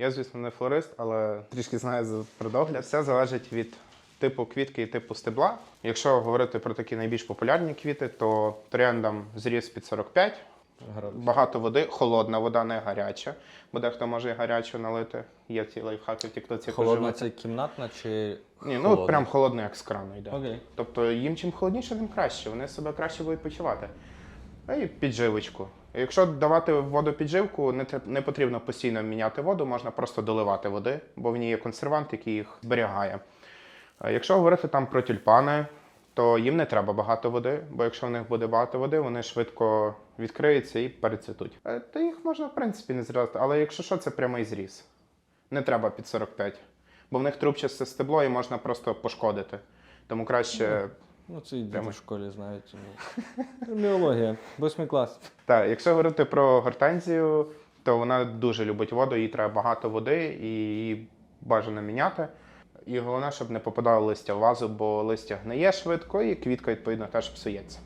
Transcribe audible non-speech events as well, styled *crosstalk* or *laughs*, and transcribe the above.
Я, звісно, не флорист, але трішки знаю за- про догляд. Все залежить від типу квітки і типу стебла. Якщо говорити про такі найбільш популярні квіти, то трояндам зріз під 45, Градус. багато води, холодна вода, не гаряча. Бо дехто може і гарячу налити. Є ці лайфхаки в тіктоці. Холодна це кімнатна чи. Ні, ну холодна? от прям холодно, як з крану йде. Окей. Тобто їм чим холодніше, тим краще. Вони себе краще будуть почувати. А і підживочку. Якщо давати воду підживку, не, не потрібно постійно міняти воду, можна просто доливати води, бо в ній є консервант, який їх зберігає. Якщо говорити там про тюльпани, то їм не треба багато води, бо якщо в них буде багато води, вони швидко відкриються і перецвітуть. Е, Та їх можна, в принципі, не зрізати, але якщо що, це прямий зріз. Не треба під 45, бо в них трубчасте стебло і можна просто пошкодити. Тому краще. Ну, це і діти Прямо. в школі знають. *laughs* ну. Біологія, восьмий клас. Так, якщо говорити про гортензію, то вона дуже любить воду, їй треба багато води і її бажано міняти. І головне, щоб не попадало листя в вазу, бо листя гниє швидко, і квітка, відповідно, теж псується.